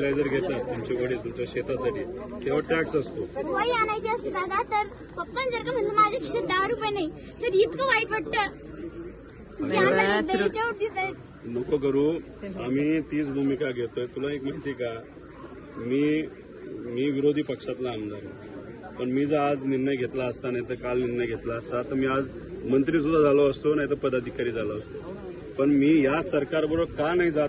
जर घेतात तुमचे वडील तुमच्या शेतासाठी तेव्हा टॅक्स असतो. वही आणायची असते दादा तर पप्पा जर का म्हणलं माझ्या खिशात दहा रुपये नाही तर इतकं वाईट वाटतं. नको करू आम्ही तीच भूमिका घेतोय. तुला एक माहिती का? मी मी विरोधी पक्षातला आमदार. पण मी जर आज निर्णय घेतला असता नाही तर काल निर्णय घेतला असता तर मी आज मंत्री सुद्धा झालो असतो नाही तर पदाधिकारी झालो असतो. पण मी या सरकारबरोबर का नाही जात?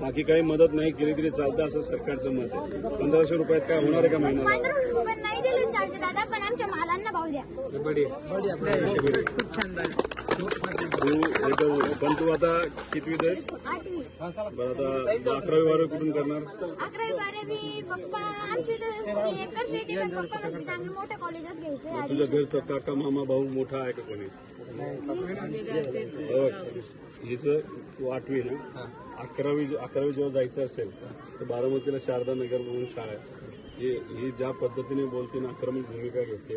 बाकी काही मदत नाही केली तरी चालतं असं सरकारचं मत आहे. पंधराशे रुपयात काय होणार आहे का महिन्याला? पण तू आता कितवीत आहेस? आठवी. बरं आता अकरावी बारावी कुठून करणार? अकरावी बारावी पप्पा आमची तर एकच शेती आहे, पण पप्पा म्हणते चांगलं मोठ्या कॉलेजात घ्यायचं तुझ्या घरचा काका मामा भाऊ मोठा आहे का कोणी? हो. हिचं तू आठवी ना? अकरावी अकरावी जेव्हा जायचं असेल तर बारामतीला शारदा नगर म्हणून शाळा आहे. ही ही ज्या पद्धतीने बोलते ना आक्रमक भूमिका घेते